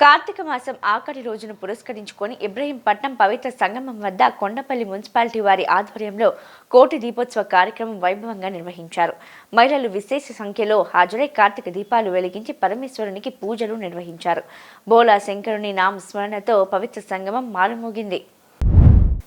కార్తీక మాసం ఆఖరి రోజును పురస్కరించుకొని ఇబ్రహీంపట్నం పవిత్ర సంగమం వద్ద కొండపల్లి మున్సిపాలిటీ వారి ఆధ్వర్యంలో కోటి దీపోత్సవ కార్యక్రమం వైభవంగా నిర్వహించారు. మహిళలు విశేష సంఖ్యలో హాజరై కార్తీక దీపాలు వెలిగించి పరమేశ్వరునికి పూజలు నిర్వహించారు. బోలా శంకరుని నామస్మరణతో పవిత్ర సంగమం మారుమోగింది.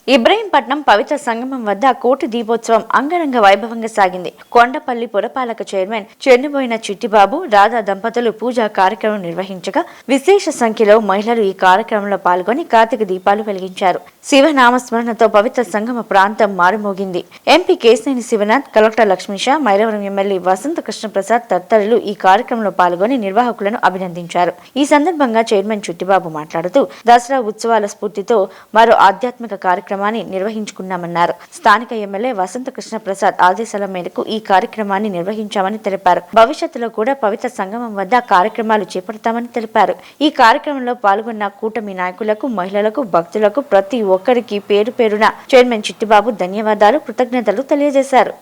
ఇబ్రహీంపట్నం పవిత్ర సంగమం వద్ద కోటి దీపోత్సవం అంగరంగ వైభవంగా సాగింది. కొండపల్లి పురపాలక చైర్మన్ చెన్నుబోయిన చిట్టిబాబు రాధా దంపతులు పూజా కార్యక్రమం నిర్వహించగా విశేష సంఖ్యలో మహిళలు ఈ కార్యక్రమంలో పాల్గొని కార్తీక దీపాలు వెలిగించారు. శివనామస్మరణతో పవిత్ర సంగమ ప్రాంతం మారుమోగింది. MP Kesineni Sivanath collector Lakshmisha Mylavaram MLA Vasantha Krishnaprasad తదితరులు ఈ కార్యక్రమంలో పాల్గొని నిర్వాహకులను అభినందించారు. ఈ సందర్భంగా చైర్మన్ చుట్టిబాబు మాట్లాడుతూ దసరా ఉత్సవాల స్ఫూర్తితో మరో ఆధ్యాత్మిక కార్యక్రమాన్ని నిర్వహించుకున్నామన్నారు. స్థానిక ఎమ్మెల్యే వసంత కృష్ణప్రసాద్ ఆదేశాల మేరకు ఈ కార్యక్రమాన్ని నిర్వహించామని తెలిపారు. భవిష్యత్తులో కూడా పవిత్ర సంగమం వద్ద కార్యక్రమాలు చేపడతామని తెలిపారు. ఈ కార్యక్రమంలో పాల్గొన్న కూటమి నాయకులకు మహిళలకు భక్తులకు ప్రతి ఒక్కరికి పేరు పేరున చైర్మన్ చిట్టిబాబు ధన్యవాదాలు కృతజ్ఞతలు తెలియజేశారు.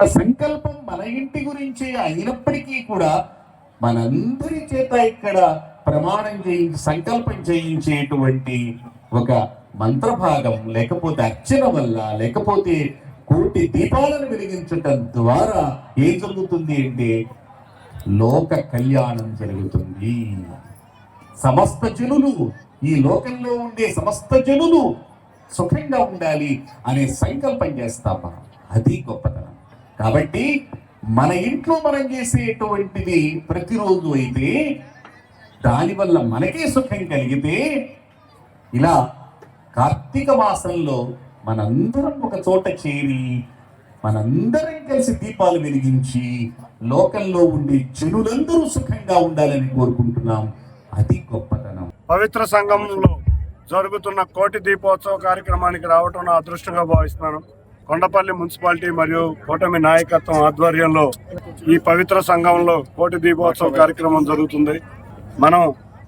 సంకల్పం మన ఇంటి గురించి అయినప్పటికీ కూడా మనందరి చేత ఇక్కడ ప్రమాణం చేయించి సంకల్పం చేయించేటువంటి ఒక మంత్రభాగం లేకపోతే అర్చన వల్ల లేకపోతే కోటి దీపాలను వెలిగించటం ద్వారా ఏం జరుగుతుంది అంటే లోక కళ్యాణం జరుగుతుంది. సమస్త జనులు ఈ లోకంలో ఉండే సమస్త జనులు సుఖంగా ఉండాలి అనే సంకల్పం చేస్తాం మనం అది గొప్పతనం. కాబట్టి మన ఇంట్లో మనం చేసేటువంటిది ప్రతిరోజు అయితే దానివల్ల మనకే సుఖం కలిగితే ఇలా కార్తీక మాసంలో మనందరం ఒక చోట చేరి మనందరం కలిసి దీపాలు వెలిగించి లోకంలో ఉండే జనులందరూ సుఖంగా ఉండాలని కోరుకుంటున్నాం. అది గొప్పతనం. పవిత్ర సంఘంలో జరుగుతున్న కోటి దీపోత్సవ కార్యక్రమానికి రావటం నా అదృష్టంగా భావిస్తున్నాను. కొండపల్లి మున్సిపాలిటీ మరియు కూటమి నాయకత్వం ఆధ్వర్యంలో ఈ పవిత్ర సంఘంలో కోటి దీపోత్సవ కార్యక్రమం జరుగుతుంది. మనం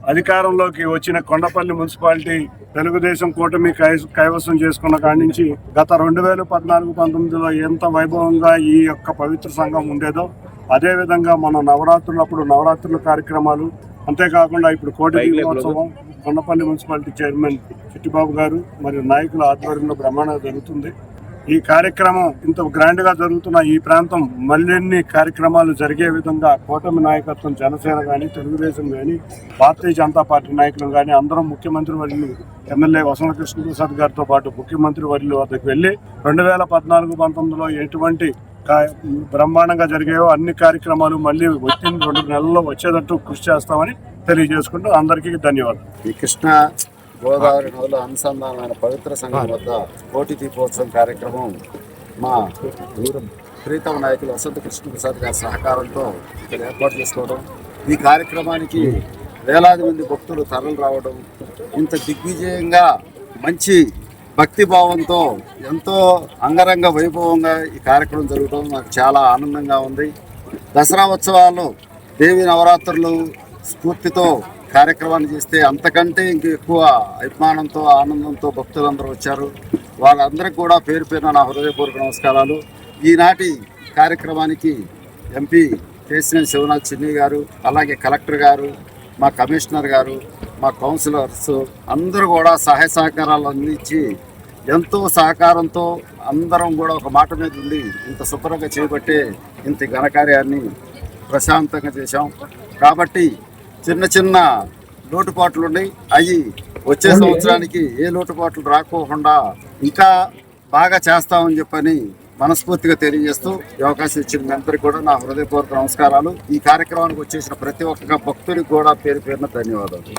అధికారంలోకి వచ్చిన కొండపల్లి మున్సిపాలిటీ తెలుగుదేశం కూటమి కై- కైవసం చేసుకున్న కాడి నుంచి గత రెండు వేల పద్నాలుగు పంతొమ్మిదిలో ఎంత వైభవంగా ఈ యొక్క పవిత్ర సంఘం ఉండేదో అదే విధంగా మనం నవరాత్రులప్పుడు నవరాత్రుల కార్యక్రమాలు అంతేకాకుండా ఇప్పుడు కోటి దీపోత్సవం కొండపల్లి మున్సిపాలిటీ చైర్మన్ చిట్టిబాబు గారు మరియు నాయకుల ఆధ్వర్యంలో బ్రహ్మాండంగా జరుగుతుంది. ఈ కార్యక్రమం ఇంత గ్రాండ్గా జరుగుతున్న ఈ ప్రాంతం మరిన్ని కార్యక్రమాలు జరిగే విధంగా కూటమి నాయకత్వం జనసేన కానీ తెలుగుదేశం కానీ భారతీయ జనతా పార్టీ నాయకులు కానీ అందరం ముఖ్యమంత్రి వర్యులు ఎమ్మెల్యే వసంత కృష్ణప్రసాద్ గారితో పాటు ముఖ్యమంత్రి వర్యులు వద్దకు వెళ్ళి రెండు వేల పద్నాలుగు పంతొమ్మిదిలో ఎటువంటి కా- బ్రహ్మాండంగా జరిగాయో అన్ని కార్యక్రమాలు మళ్ళీ వచ్చిన రెండు నెలల్లో వచ్చేటట్టు కృషి చేస్తామని తెలియజేసుకుంటూ అందరికీ ధన్యవాదాలు. ఈ కృష్ణ గోదావరి నదుల అనుసంధానమైన పవిత్ర సంఘం వద్ద కోటి దీపోత్సవం కార్యక్రమం మా ఊరు ప్రీతమ నాయకులు వసంత కృష్ణప్రసాద్ గారి సహకారంతో ఇక్కడ ఏర్పాటు చేసుకోవడం. ఈ కార్యక్రమానికి వేలాది మంది భక్తులు తరలి రావడం. ఇంత దిగ్విజయంగా మంచి భక్తి భావంతో ఎంతో అంగరంగ వైభవంగా ఈ కార్యక్రమం జరగడం నాకు చాలా ఆనందంగా ఉంది. దసరా ఉత్సవాలు దేవి నవరాత్రులు స్ఫూర్తితో కార్యక్రమాన్ని చేస్తే అంతకంటే ఇంక ఎక్కువ అభిమానంతో ఆనందంతో భక్తులందరూ వచ్చారు. వాళ్ళందరికీ కూడా పేరు పేరున నా హృదయపూర్వక నమస్కారాలు. ఈనాటి కార్యక్రమానికి ఎంపీ కేసినేని శివనాథ్ చిన్ని గారు అలాగే కలెక్టర్ గారు మా కమిషనర్ గారు మా కౌన్సిలర్స్ అందరూ కూడా సహాయ సహకారాలు అందించి ఎంతో సహకారంతో అందరం కూడా ఒక మాట మీద ఉండి ఇంత శుభ్రంగా చేపట్టే ఇంత ఘనకార్యాన్ని ప్రశాంతంగా చేశాం. కాబట్టి చిన్న చిన్న లోటుపాట్లు ఉన్నాయి. అవి వచ్చే సంవత్సరానికి ఏ లోటుపాట్లు రాకోకుండా ఇంకా బాగా చేస్తామని చెప్పని మనస్ఫూర్తిగా తెలియజేస్తూ ఈ అవకాశం ఇచ్చిన మీ అందరికీ కూడా నా హృదయపూర్వక నమస్కారాలు. ఈ కార్యక్రమానికి వచ్చేసిన ప్రతి ఒక్క భక్తుడికి కూడా పేరు పేరున ధన్యవాదాలు.